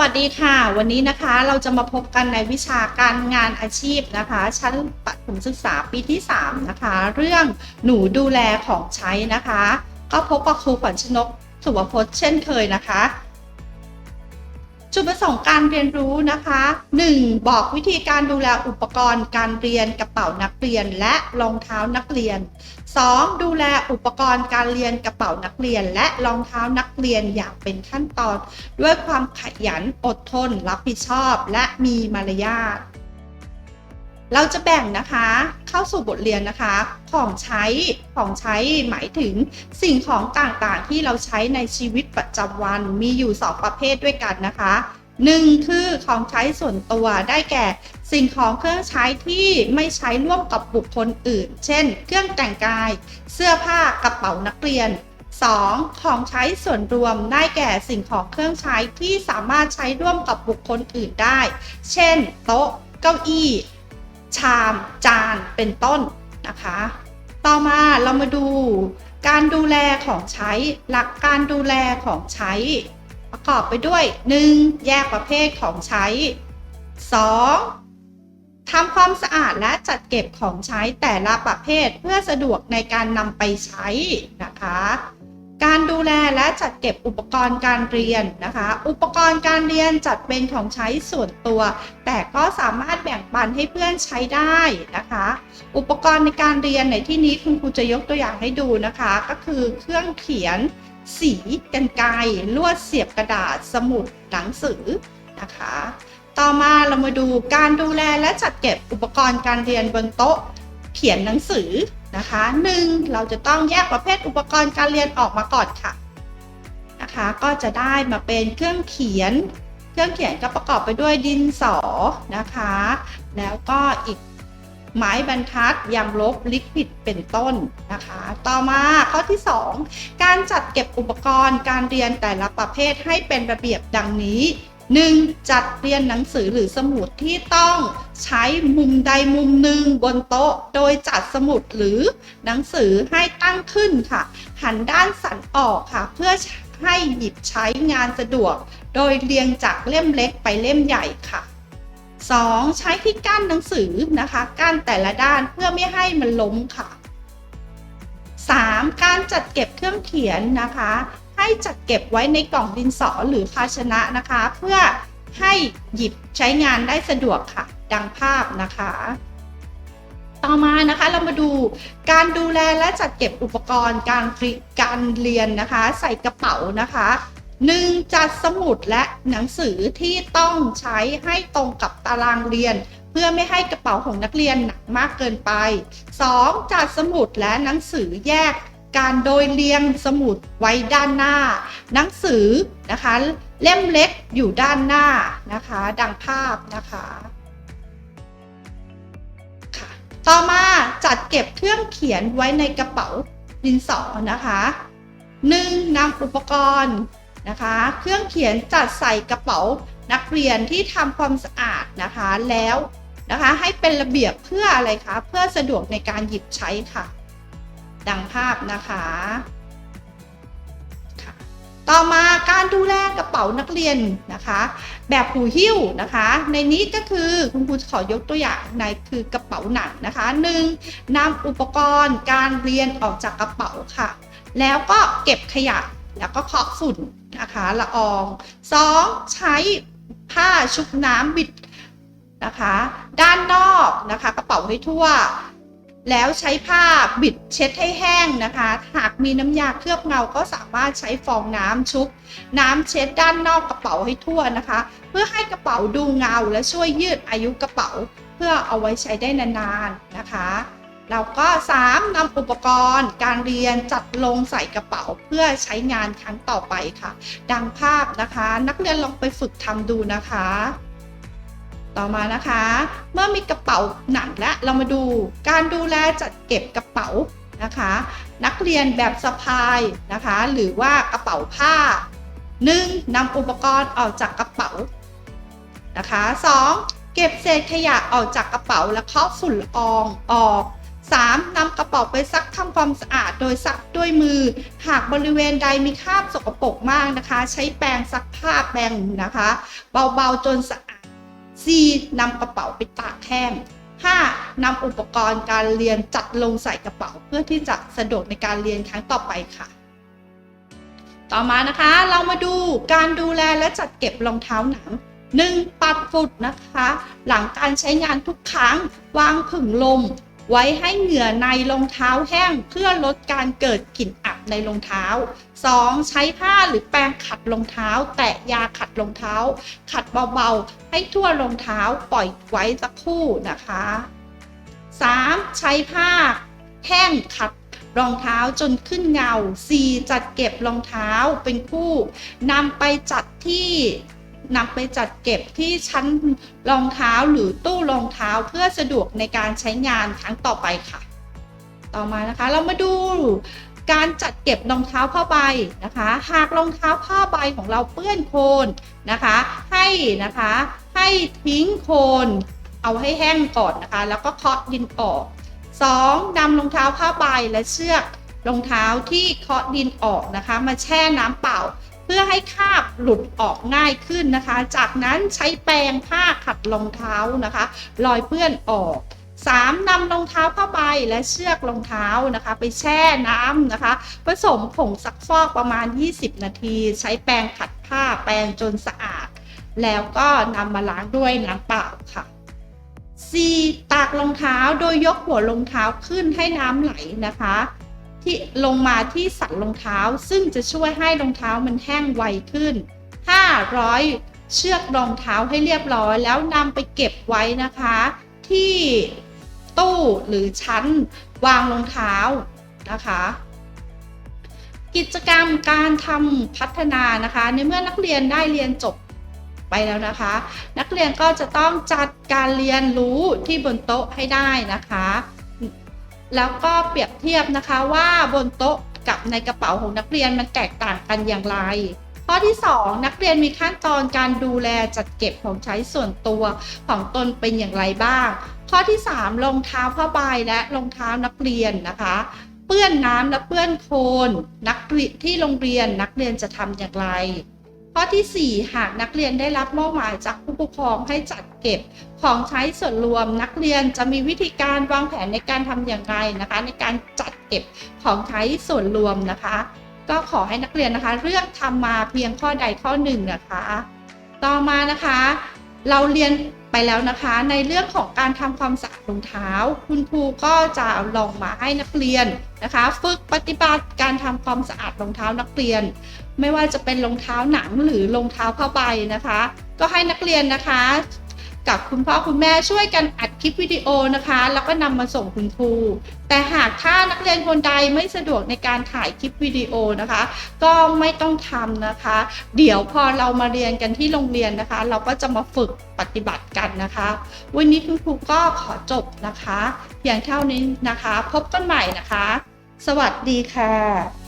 วัสดีค่ะ วันนี้นะคะเราจะมาพบกันในวิชาการงานอาชีพนะคะ ชั้นประถมศึกษาปีที่ 3 นะคะ เรื่องหนูดูแลของใช้นะคะ ก็พบกับครูขวัญชนกสุวพจน์เช่นเคยนะคะ จุดประสงค์การเรียนรู้นะคะ 1. บอกวิธีการดูแลอุปกรณ์การเรียนกระเป๋านักเรียนและรองเท้านักเรียน 2. ดูแลอุปกรณ์การเรียนกระเป๋านักเรียน และรองเท้านักเรียนอย่างเป็นขั้นตอน ด้วยความขยันอดทน รับผิดชอบ และมีมารยาท เราจะแบ่งนะคะเข้าสู่บทเรียนนะคะของใช้ของใช้หมายถึงสิ่งของต่างๆ ที่เราใช้ในชีวิตประจำวันมีอยู่ 2 ประเภทด้วยกันนะคะหนึ่งคือของใช้ส่วนตัวได้แก่ สิ่งของเครื่องใช้ที่ไม่ใช้ร่วมกับบุคคลอื่น เช่น เครื่องแต่งกาย เสื้อผ้ากระเป๋านักเรียน 2. ของใช้ส่วนรวมได้แก่สิ่งของเครื่องใช้ที่สามารถใช้ร่วมกับบุคคลอื่นได้ เช่น โต๊ะ เก้าอี้ ชาม จานเป็นต้นนะคะ ต่อมาเรามาดูการดูแลของใช้ หลักการดูแลของใช้ ประกอบไปด้วย 1. แยกประเภทของใช้ 2. ทำความสะอาดและจัดเก็บของใช้แต่ละประเภทเพื่อสะดวกในการนำไปใช้นะคะ การดูแลและจัดเก็บอุปกรณ์การเรียนนะคะ อุปกรณ์การเรียนจัดเป็นของใช้ส่วนตัว แต่ก็สามารถแบ่งปันให้เพื่อนใช้ได้นะคะ อุปกรณ์ในการเรียนในที่นี้คุณครูจะยกตัวอย่างให้ดูนะคะ ก็คือเครื่องเขียน สีกันไกลวดเสียบกระดาษสมุดหนังสือนะคะ ต่อมาเรามาดูการดูแลและจัดเก็บอุปกรณ์การเรียนบนโต๊ะ เขียนหนังสือ นะคะหนึ่งเราจะต้องแยกประเภทอุปกรณ์การเรียนออกมาก่อนค่ะนะคะก็จะได้มาเป็นเครื่องเขียน เครื่องเขียนก็ประกอบไปด้วยดินสอนะคะ แล้วก็อีกไม้บรรทัดยางลบลิควิดเป็นต้นนะคะ ต่อมาข้อที่ 2 การจัดเก็บอุปกรณ์การเรียนแต่ละประเภทให้เป็นระเบียบดังนี้ 1. จัดเรียนหนังสือหรือสมุดที่ต้องใช้มุมใดมุมหนึ่งบนโต๊ะ โดยจัดสมุดหรือหนังสือให้ตั้งขึ้นค่ะ หันด้านสันออกค่ะ เพื่อให้หยิบใช้งานสะดวก โดยเรียงจากเล่มเล็กไปเล่มใหญ่ค่ะ 2. ใช้ที่กั้นหนังสือนะคะ กั้นแต่ละด้านเพื่อไม่ให้มันล้มค่ะ 3. การจัดเก็บเครื่องเขียนนะคะ ให้จัดเก็บไว้ในกล่องดินสอหรือภาชนะนะคะ เพื่อให้หยิบใช้งานได้สะดวกค่ะ ดังภาพนะคะ ต่อมานะคะเรามาดูการดูแลและจัดเก็บอุปกรณ์การเรีการเรียนนะคะ ใส่กระเป๋านะคะหนึ่งจัดสมุดและหนังสือที่ต้องใช้ให้ตรงกับตารางเรียน เพื่อไม่ให้กระเป๋าของนักเรียนหนักมากเกินไป 2. จัดสมุดและหนังสือแยก การโดยเรียงสมุดไว้ด้านหน้า หนังสือนะคะ เล่มเล็กอยู่ด้านหน้านะคะ ดังภาพนะคะค่ะต่อมาจัดเก็บเครื่องเขียนไว้ในกระเป๋าดินสอนะคะ 1. นำอุปกรณ์นะคะ เครื่องเขียนจัดใส่กระเป๋านักเรียนที่ทำความสะอาดนะคะแล้วนะคะ ให้เป็นระเบียบเพื่ออะไรคะ เพื่อสะดวกในการหยิบใช้ค่ะ ดังภาพนะคะต่อมาการดูแลกระเป๋านักเรียนนะคะ แบบหูหิ้วนะคะ ในนี้ก็คือคุณครูขอยกตัวอย่างในคือกระเป๋าหนังนะคะหนึ่งนำอุปกรณ์การเรียนออกจากกระเป๋าค่ะ แล้วก็เก็บขยะแล้วก็เคาะฝุ่นนะคะละออง 2. ใช้ผ้าชุบน้ำบิดนะคะ ด้านนอกนะคะ กระเป๋าให้ทั่ว แล้วใช้ผ้าบิดเช็ดให้แห้งนะคะ หากมีน้ำยาเคลือบเงาก็สามารถใช้ฟองน้ำชุบ น้ำเช็ดด้านนอกกระเป๋าให้ทั่วนะคะ เพื่อให้กระเป๋าดูเงาและช่วยยืดอายุกระเป๋า เพื่อเอาไว้ใช้ได้นานๆนะคะเราก็ 3. นำอุปกรณ์ การเรียนจัดลงใส่กระเป๋าเพื่อใช้งานครั้งต่อไปค่ะ ดังภาพนะคะ นักเรียนลองไปฝึกทำดูนะคะ ต่อมานะคะ เมื่อมีกระเป๋าหนังและเรามาดูการดูแลจัดเก็บกระเป๋านะคะ นักเรียนแบบสะพายนะคะ หรือว่ากระเป๋าผ้า 1. นำอุปกรณ์ออกจากกระเป๋านะคะ 2. เก็บเศษขยะออกจากกระเป๋าและเคาะฝุ่นละอองออก 3. นำกระเป๋าไปซักทำความสะอาด โดยซักด้วยมือ หากบริเวณใดมีคราบสกปรกมากนะคะ ใช้แปรงซักผ้าแปรงนะคะ เบาๆจนสะอาด 4. นำกระเป๋าไปตากแห้ง 5. นำอุปกรณ์การเรียนจัดลงใส่กระเป๋าเพื่อที่จะสะดวกในการเรียนครั้งต่อไปค่ะ ต่อมานะคะเรามาดูการดูแลและจัดเก็บรองเท้าหนัง 1. ปัดฝุ่นนะคะ หลังการใช้งานทุกครั้งวางผึ่งลม ไว้ให้เหงื่อในรองเท้าแห้งเพื่อลดการเกิดกลิ่น ในรองเท้า 2. ใช้ผ้าหรือแปรงขัดรองเท้า แตะยาขัดรองเท้า ขัดเบาๆ ให้ทั่วรองเท้าปล่อยไว้สักครู่นะคะ 3. ใช้ผ้าแห้งขัดรองเท้าจนขึ้นเงา 4. จัดเก็บรองเท้าเป็นคู่นำไปจัดที่นำไปจัดเก็บที่ชั้นรองเท้าหรือตู้รองเท้าเพื่อสะดวกในการใช้งานครั้งต่อไปค่ะ ต่อมานะคะเรามาดู การจัดเก็บรองเท้าผ้าใบนะคะ หากรองเท้าผ้าใบของเราเปื้อนโคลนนะคะ ให้นะคะให้ทิ้งโคลนเอาให้แห้งก่อนนะคะ แล้วก็เคาะดินออก 2. นำรองเท้าผ้าใบและเชือกรองเท้าที่เคาะดินออกนะคะ มาแช่น้ำเปล่า เพื่อให้คราบหลุดออกง่ายขึ้นนะคะ จากนั้นใช้แปรงผ้าขัดรองเท้านะคะ รอยเปื้อนออก 3. นำรองเท้าผ้าใบและเชือกรองเท้านะคะ ไปแช่น้ำนะคะ ผสมผงซักฟอกประมาณ 20 นาที ใช้แปรงขัดผ้าแปรงจนสะอาด แล้วก็นำมาล้างด้วยน้ำเปล่าค่ะ 4. ตากรองเท้าโดยยกหัวรองเท้าขึ้นให้น้ำไหลนะคะที่ลงมาที่สันรองเท้า ซึ่งจะช่วยให้รองเท้ามันแห้งไวขึ้น 500 เชือกรองเท้าให้เรียบร้อย แล้วนำไปเก็บไว้นะคะ ที่ ตู้หรือชั้นวางรองเท้านะคะ กิจกรรมการทำพัฒนานะคะ ในเมื่อนักเรียนได้เรียนจบไปแล้วนะคะ นักเรียนก็จะต้องจัดการเรียนรู้ที่บนโต๊ะให้ได้นะคะ แล้วก็เปรียบเทียบนะคะว่าบนโต๊ะกับในกระเป๋าของนักเรียนมันแตกต่างกันอย่างไร ข้อที่ 2 นักเรียนมีขั้นตอนการดูแลจัดเก็บของใช้ส่วนตัวของตนเป็นอย่างไรบ้าง ข้อที่ 3 รองเท้าผ้าใบและรองเท้านักเรียนนะคะ เปื้อนน้ำและเปื้อนโคลนนักที่โรงเรียนนักเรียนจะทำอย่างไร ข้อทีสี่ 4 หากนักเรียนได้รับมอบหมายจากผู้ปกครองให้จัดเก็บของใช้ส่วนรวมนักเรียนจะมีวิธีการวางแผนในการทำอย่างไรนะคะ ในการจัดเก็บของใช้ส่วนรวมนะคะ ก็ขอให้นักเรียนนะคะเลือกทำมาเพียงข้อใดข้อหนึ่งนะคะ ต่อมานะคะ เราเรียนไปแล้วนะคะในเรื่องของการทำความสะอาดรองเท้า คุณครูก็จะลองมาให้นักเรียนนะคะ ฝึกปฏิบัติการทำความสะอาดรองเท้านักเรียน ไม่ว่าจะเป็นรองเท้าหนังหรือรองเท้าผ้าใบนะคะ ก็ให้นักเรียนนะคะ กับคุณพ่อคุณแม่ช่วยกันอัดคลิปวิดีโอนะคะ แล้วก็นำมาส่งคุณครู แต่หากถ้านักเรียนคนใดไม่สะดวกในการถ่ายคลิปวิดีโอนะคะ ก็ไม่ต้องทำนะคะ เดี๋ยวพอเรามาเรียนกันที่โรงเรียนนะคะ เราก็จะมาฝึกปฏิบัติกันนะคะ วันนี้คุณครูก็ขอจบนะคะ อย่างเท่านี้นะคะ พบกันใหม่นะคะ สวัสดีค่ะ